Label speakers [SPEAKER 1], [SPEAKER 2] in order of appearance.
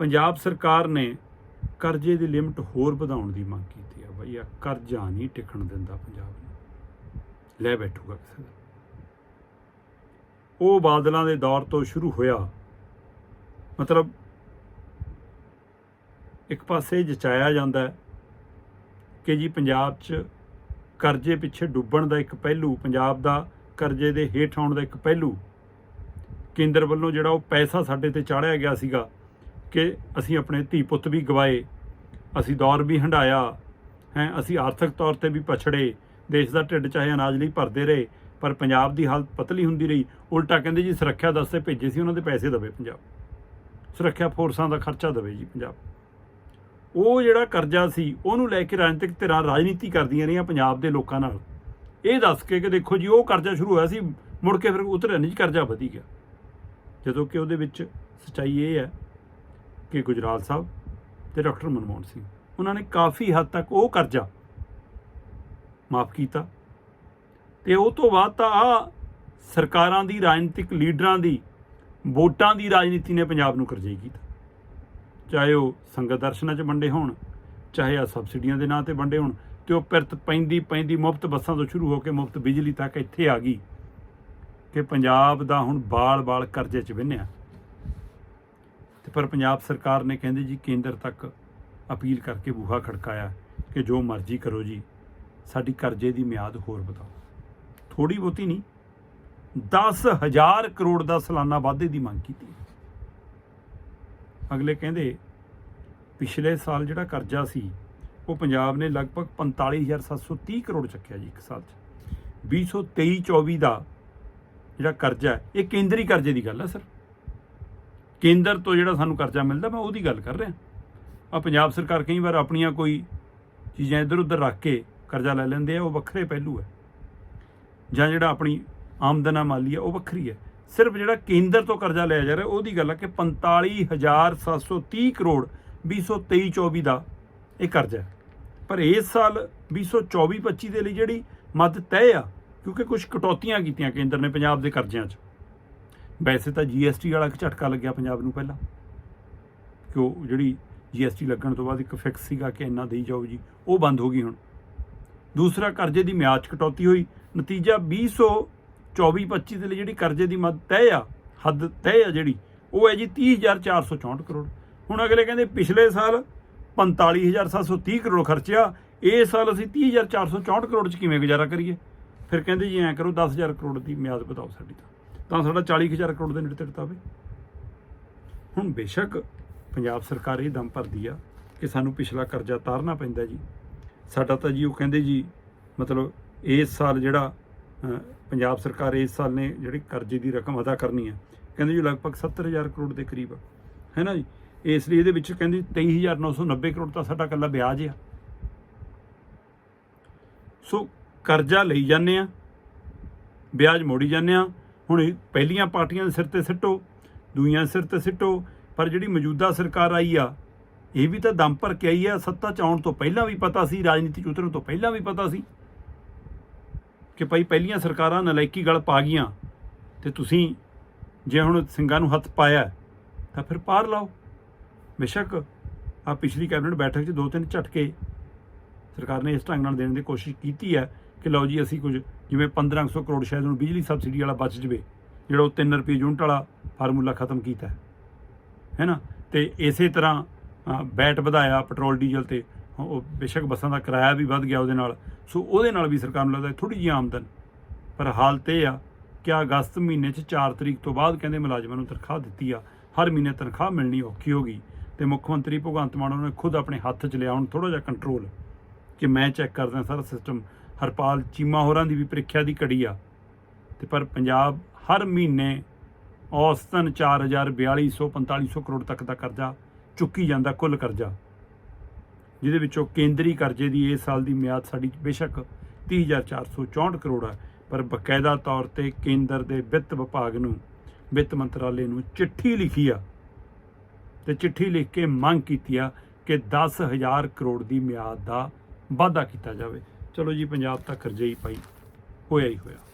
[SPEAKER 1] ਪੰਜਾਬ ਸਰਕਾਰ ਨੇ ਕਰਜ਼ੇ ਦੀ ਲਿਮਟ ਹੋਰ ਵਧਾਉਣ ਦੀ ਮੰਗ ਕੀਤੀ ਆ ਬਈ ਆ ਕਰਜ਼ਾ ਨਹੀਂ ਟਿਕਣ ਦਿੰਦਾ ਪੰਜਾਬ ਨੂੰ। ਲੈ ਬੈਠੂਗਾ ਕਿਸੇ ਦਾ। ਉਹ ਬਾਦਲਾਂ ਦੇ ਦੌਰ ਤੋਂ ਸ਼ੁਰੂ ਹੋਇਆ। ਮਤਲਬ ਇੱਕ ਪਾਸੇ ਜਚਾਇਆ ਜਾਂਦਾ ਹੈ ਕਿ ਜੀ ਪੰਜਾਬ 'ਚ ਕਰਜ਼ੇ ਪਿੱਛੇ ਡੁੱਬਣ ਦਾ ਇੱਕ ਪਹਿਲੂ, ਪੰਜਾਬ ਦਾ ਕਰਜ਼ੇ ਦੇ ਹੇਠ ਆਉਣ ਦਾ ਇੱਕ ਪਹਿਲੂ। ਕੇਂਦਰ ਵੱਲੋਂ ਜਿਹੜਾ ਉਹ ਪੈਸਾ ਸਾਡੇ ਤੇ ਚਾੜਿਆ ਗਿਆ ਸੀਗਾ ਕਿ ਅਸੀਂ ਆਪਣੇ ਧੀ ਪੁੱਤ ਵੀ ਗਵਾਏ। ਅਸੀਂ ਦੌਰ ਵੀ ਹੰਡਾਇਆ ਹੈ, ਅਸੀਂ ਆਰਥਿਕ ਤੌਰ ਤੇ ਵੀ ਪਛੜੇ। ਦੇਸ਼ ਦਾ ਢਿੱਡ ਚਾਹੇ ਅਨਾਜ ਲਈ ਭਰਦੇ ਰਹੇ, ਪਰ ਪੰਜਾਬ ਦੀ ਹਾਲਤ ਪਤਲੀ ਹੁੰਦੀ ਰਹੀ। ਉਲਟਾ ਕਹਿੰਦੇ ਜੀ, ਸੁਰੱਖਿਆ ਦਸਤੇ ਭੇਜੇ ਸੀ, ਉਹਨਾਂ ਦੇ ਪੈਸੇ ਦਵੇ ਪੰਜਾਬ। ਸੁਰੱਖਿਆ ਫੋਰਸਾਂ ਦਾ ਖਰਚਾ ਦਵੇ ਜੀ ਪੰਜਾਬ। ਉਹ ਜਿਹੜਾ ਕਰਜ਼ਾ ਸੀ, ਉਹਨੂੰ ਲੈ ਕੇ ਰਾਜਨੀਤਿਕ ਧਿਰਾਂ ਰਾਜਨੀਤੀ ਕਰਦੀਆਂ ਰਹੀਆਂ ਪੰਜਾਬ ਦੇ ਲੋਕਾਂ ਨਾਲ। ਇਹ ਦੱਸ ਕੇ ਕਿ ਦੇਖੋ ਜੀ, ਉਹ ਕਰਜ਼ਾ ਸ਼ੁਰੂ ਹੋਇਆ ਸੀ, ਮੁੜ ਕੇ ਫਿਰ ਉਤਰਿਆ ਨਹੀਂ ਜੀ, ਕਰਜ਼ਾ ਵਧੀ ਗਿਆ। ਜਦੋਂ ਕਿ ਉਹਦੇ ਵਿੱਚ ਸਚਾਈ ਇਹ ਹੈ ਕੇ ਗੁਜਰਾਲ ਸਾਹਿਬ ਤੇ ਡਾਕਟਰ ਮਨਮੋਹਨ ਸਿੰਘ। ਉਹਨਾਂ ਨੇ ਕਾਫੀ ਹੱਦ ਤੱਕ ਉਹ ਕਰਜ਼ਾ ਮਾਫ ਕੀਤਾ ਤੇ ਉਹ ਤੋਂ ਬਾਅਦ ਤਾਂ ਆ ਸਰਕਾਰਾਂ ਦੀ ਰਾਜਨੀਤਿਕ ਲੀਡਰਾਂ ਦੀ ਵੋਟਾਂ ਦੀ ਰਾਜਨੀਤੀ ਨੇ ਪੰਜਾਬ ਨੂੰ ਕਰਜੇ ਕੀਤਾ। ਚਾਹੇ ਉਹ ਸੰਗਤ ਦਰਸ਼ਨਾਂ 'ਚ ਵੰਡੇ ਹੋਣ, ਚਾਹੇ ਆ ਸਬਸਿਡੀਆਂ ਦੇ ਨਾਂ ਤੇ ਵੰਡੇ ਹੋਣ, ਤੇ ਉਹ ਪਿਰਤ ਪੈਂਦੀ ਪੈਂਦੀ ਮੁਫਤ ਬੱਸਾਂ ਤੋਂ ਸ਼ੁਰੂ ਹੋ ਕੇ ਮੁਫਤ ਬਿਜਲੀ ਤੱਕ ਇੱਥੇ ਆ ਗਈ ਕਿ ਪੰਜਾਬ ਦਾ ਹੁਣ ਬਾਲ-ਬਾਲ ਕਰਜ਼ੇ 'ਚ ਵਿੰਨਿਆ ਤੇ ਪਰ ਪੰਜਾਬ ਸਰਕਾਰ ਨੇ ਕਹਿੰਦੇ ਜੀ ਕੇਂਦਰ ਤੱਕ ਅਪੀਲ ਕਰਕੇ ਬੂਹਾ ਖੜਕਾਇਆ ਕਿ ਜੋ ਮਰਜ਼ੀ ਕਰੋ ਜੀ, ਸਾਡੀ ਕਰਜ਼ੇ ਦੀ ਮਿਆਦ ਹੋਰ ਵਧਾਓ। ਥੋੜੀ ਬਹੁਤੀ ਨਹੀਂ 10000 ਕਰੋੜ ਦਾ ਸਾਲਾਨਾ ਵਾਧੇ ਦੀ ਮੰਗ ਕੀਤੀ। ਅਗਲੇ ਕਹਿੰਦੇ, ਪਿਛਲੇ ਸਾਲ ਜਿਹੜਾ ਕਰਜ਼ਾ ਸੀ, ਉਹ ਪੰਜਾਬ ਨੇ ਲਗਭਗ 45730 ਕਰੋੜ ਚੱਕਿਆ ਜੀ ਇੱਕ ਸਾਲ 'ਚ। 2023-24 ਦਾ ਜਿਹੜਾ ਕਰਜ਼ਾ ਇਹ ਕੇਂਦਰੀ ਕਰਜ਼ੇ ਦੀ ਗੱਲ ਹੈ ਸਰ। ਕੇਂਦਰ ਤੋਂ ਜਿਹੜਾ ਸਾਨੂੰ ਕਰਜ਼ਾ ਮਿਲਦਾ, ਮੈਂ ਉਹਦੀ ਗੱਲ ਕਰ ਰਿਹਾ। ਆ ਪੰਜਾਬ ਸਰਕਾਰ ਕਈ ਵਾਰ ਆਪਣੀਆਂ ਕੋਈ ਚੀਜ਼ਾਂ ਇੱਧਰ ਉੱਧਰ ਰੱਖ ਕੇ ਕਰਜ਼ਾ ਲੈ ਲੈਂਦੇ ਆ, ਉਹ ਵੱਖਰੇ ਪਹਿਲੂ ਹੈ ਜਾਂ ਜਿਹੜਾ ਆਪਣੀ ਆਮਦਨ ਮਾਲੀ ਆ, ਉਹ ਵੱਖਰੀ ਹੈ ਸਿਰਫ ਜਿਹੜਾ ਕੇਂਦਰ ਤੋਂ ਕਰਜ਼ਾ ਲਿਆ ਜਾ ਰਿਹਾ, ਉਹਦੀ ਗੱਲ ਹੈ ਕਿ 45730 ਕਰੋੜ 2023-24 ਦਾ ਇਹ ਕਰਜ਼ਾ ਪਰ ਇਸ ਸਾਲ 2024-25 ਦੇ ਲਈ ਜਿਹੜੀ ਮੱਦ ਤੈਅ ਆ, ਕਿਉਂਕਿ ਕੁਝ ਕਟੌਤੀਆਂ ਕੀਤੀਆਂ ਕੇਂਦਰ ਨੇ ਪੰਜਾਬ ਦੇ ਕਰਜ਼ਿਆਂ 'ਚ। ਵੈਸੇ ਤਾਂ ਜੀਐਸਟੀ ਵਾਲਾ ਇੱਕ ਝਟਕਾ ਲੱਗਿਆ ਪੰਜਾਬ ਨੂੰ ਪਹਿਲਾਂ। ਕਿ ਉਹ ਜਿਹੜੀ ਜੀਐਸਟੀ ਲੱਗਣ ਤੋਂ ਬਾਅਦ ਇੱਕ ਫਿਕਸ ਸੀਗਾ ਕਿ ਇੰਨਾ ਦੇਈ ਜਾਓ ਜੀ, ਉਹ ਬੰਦ ਹੋ ਗਈ ਹੁਣ। ਦੂਸਰਾ, ਕਰਜ਼ੇ ਦੀ ਮਿਆਦ 'ਚ ਕਟੌਤੀ ਹੋਈ। ਨਤੀਜਾ 2024-25 ਦੇ ਲਈ ਜਿਹੜੀ ਕਰਜ਼ੇ ਦੀ ਮੱਦ ਤੈਅ ਆ, ਹੱਦ ਤੈਅ ਆ ਜਿਹੜੀ, ਉਹ ਹੈ ਜੀ 30464 ਕਰੋੜ। ਹੁਣ ਅਗਲੇ ਕਹਿੰਦੇ ਪਿਛਲੇ ਸਾਲ 45730 ਕਰੋੜ ਖਰਚਿਆ ਇਸ ਸਾਲ ਅਸੀਂ 30464 ਕਰੋੜ 'ਚ ਕਿਵੇਂ ਗੁਜ਼ਾਰਾ ਕਰੀਏ? ਫਿਰ ਕਹਿੰਦੇ ਜੀ ਐਂ ਕਰੋ 10000 ਕਰੋੜ ਦੀ ਮਿਆਦ ਵਧਾਓ ਸਾਡੀ ਤਾਂ। ਤਾਂ ਸਾਡਾ 40000 ਕਰੋੜ ਦੇ ਨੇੜੇ ਤੇੜੇ ਤਾਵੇ ਹੁਣ ਬੇਸ਼ੱਕ ਪੰਜਾਬ ਸਰਕਾਰ ਇਹ ਦਮ ਭਰਦੀ ਆ ਕਿ ਸਾਨੂੰ ਪਿਛਲਾ ਕਰਜ਼ਾ ਤਾਰਨਾ ਪੈਂਦਾ ਜੀ। ਸਾਡਾ ਤਾਂ ਜੀ ਉਹ ਕਹਿੰਦੇ ਜੀ, ਮਤਲਬ ਇਸ ਸਾਲ ਜਿਹੜਾ ਪੰਜਾਬ ਸਰਕਾਰ ਇਸ ਸਾਲ ਨੇ ਜਿਹੜੀ ਕਰਜ਼ੇ ਦੀ ਰਕਮ ਅਦਾ ਕਰਨੀ ਹੈ ਕਹਿੰਦੇ ਜੀ ਲਗਭਗ 70000 ਕਰੋੜ ਦੇ ਕਰੀਬ ਹੈ ਨਾ ਜੀ? ਇਸ ਲਈ ਇਹਦੇ ਵਿੱਚ ਕਹਿੰਦੇ 23990 ਕਰੋੜ ਤਾਂ ਸਾਡਾ ਕੱਲਾ ਵਿਆਜ ਆ। ਸੋ ਕਰਜ਼ਾ ਲਈ ਜਾਂਦੇ ਆ, ਵਿਆਜ ਮੋੜੀ ਜਾਂਦੇ ਆ ਹੁਣ ਇਹ ਪਹਿਲੀਆਂ ਪਾਰਟੀਆਂ ਦੇ ਸਿਰ ਤੇ ਸਿੱਟੋ, ਦੂਈਆਂ ਸਿਰ ਤੇ ਸਿੱਟੋ, ਪਰ ਜਿਹੜੀ ਮੌਜੂਦਾ ਸਰਕਾਰ ਆਈ ਆ, ਇਹ ਵੀ ਤਾਂ ਦਮ ਭਰ ਕੇ ਆਈ ਆ, ਸੱਤਾ ਚ ਆਉਣ ਤੋਂ ਪਹਿਲਾਂ ਵੀ ਪਤਾ ਸੀ, ਰਾਜਨੀਤੀ ਚ ਉਤਰਨ ਤੋਂ ਪਹਿਲਾਂ ਵੀ ਪਤਾ ਸੀ ਕਿ ਭਾਈ ਪਹਿਲੀਆਂ ਸਰਕਾਰਾਂ ਨਲਾਇਕੀ ਗਲ ਪਾ ਗਈਆਂ ਤੇ ਤੁਸੀਂ ਜੇ ਹੁਣ ਸਿੰਘਾਂ ਨੂੰ ਹੱਥ ਪਾਇਆ, ਤਾਂ ਫਿਰ ਪਾਰ ਲਾਓ। ਬੇਸ਼ੱਕ ਆ ਪਿਛਲੀ ਕੈਬਨਿਟ ਬੈਠਕ 'ਚ ਦੋ ਤਿੰਨ ਝਟਕੇ ਸਰਕਾਰ ਨੇ ਇਸ ਢੰਗ ਨਾਲ ਦੇਣ ਦੀ ਕੋਸ਼ਿਸ਼ ਕੀਤੀ ਹੈ। ਕਿ ਲਓ ਜੀ ਅਸੀਂ ਕੁਝ ਜਿਵੇਂ 1500 ਕਰੋੜ ਸ਼ਾਇਦ ਹੁਣ ਬਿਜਲੀ ਸਬਸਿਡੀ ਵਾਲਾ ਬਚ ਜਵੇ, ਜਿਹੜਾ ਉਹ 3 ਰੁਪਏ ਯੂਨਿਟ ਵਾਲਾ ਫਾਰਮੂਲਾ ਖਤਮ ਕੀਤਾ ਹੈ। ਨਾ ਤੇ ਇਸੇ ਤਰ੍ਹਾਂ ਬੈਟ ਵਧਾਇਆ ਪੈਟਰੋਲ, ਡੀਜ਼ਲ ਤੇ, ਉਹ ਬੇਸ਼ੱਕ ਬੱਸਾਂ ਦਾ ਕਿਰਾਇਆ ਵੀ ਵੱਧ ਗਿਆ ਉਹਦੇ ਨਾਲ। ਸੋ ਉਹਦੇ ਨਾਲ ਵੀ ਸਰਕਾਰ ਨੂੰ ਲੱਗਦਾ ਥੋੜੀ ਜਿਹੀ ਆਮਦਨ। ਪਰ ਹਾਲਤ ਇਹ ਆ ਕਿ ਅਗਸਤ ਮਹੀਨੇ 'ਚ 4 ਤਰੀਕ ਤੋਂ ਬਾਅਦ ਕਹਿੰਦੇ ਮੁਲਾਜ਼ਮਾਂ ਨੂੰ ਤਨਖਾਹ ਦਿੱਤੀ ਆ। ਹਰ ਮਹੀਨੇ ਤਨਖਾਹ ਮਿਲਣੀ ਔਖੀ ਹੋ ਗਈ। ਤੇ ਮੁੱਖ ਮੰਤਰੀ ਭਗਵੰਤ ਮਾਨ ਨੇ ਖੁਦ ਆਪਣੇ ਹੱਥ 'ਚ ਲਿਆ, ਹੁਣ ਥੋੜਾ ਜਿਹਾ ਕੰਟਰੋਲ ਕਿ ਮੈਂ ਚੈੱਕ ਕਰਦਾ ਸਾਰਾ ਸਿਸਟਮ ਹਰਪਾਲ ਚੀਮਾ ਹੋਰਾਂ ਦੀ ਵੀ ਪ੍ਰੀਖਿਆ ਦੀ ਕੜੀ ਆ। ਤੇ ਪਰ ਪੰਜਾਬ ਹਰ ਮਹੀਨੇ ਔਸਤਨ 4000 4200 4500 ਕਰੋੜ ਤੱਕ ਦਾ ਕਰਜ਼ਾ ਚੁੱਕੀ ਜਾਂਦਾ, ਕੁੱਲ ਕਰਜ਼ਾ। ਜਿਹਦੇ ਵਿੱਚੋਂ ਕੇਂਦਰੀ ਕਰਜ਼ੇ ਦੀ ਇਸ ਸਾਲ ਦੀ ਮਿਆਦ ਸਾਡੀ ਬੇਸ਼ੱਕ 30464 ਕਰੋੜ ਹੈ ਪਰ ਬਕਾਇਦਾ ਤੌਰ ਤੇ ਕੇਂਦਰ ਦੇ ਵਿੱਤ ਵਿਭਾਗ ਨੂੰ, ਵਿੱਤ ਮੰਤਰਾਲੇ ਨੂੰ ਚਿੱਠੀ ਲਿਖੀ ਆ। ਤੇ ਚਿੱਠੀ ਲਿਖ ਕੇ ਮੰਗ ਕੀਤੀ ਆ ਕਿ 10000 ਕਰੋੜ ਦੀ ਮਿਆਦ ਦਾ ਵਾਅਦਾ ਕੀਤਾ ਜਾਵੇ। ਚਲੋ ਜੀ ਪੰਜਾਬ ਤੱਕ ਕਰਜ਼ੇ ਪਾਈ ਹੋਇਆ ਹੀ ਹੋਇਆ।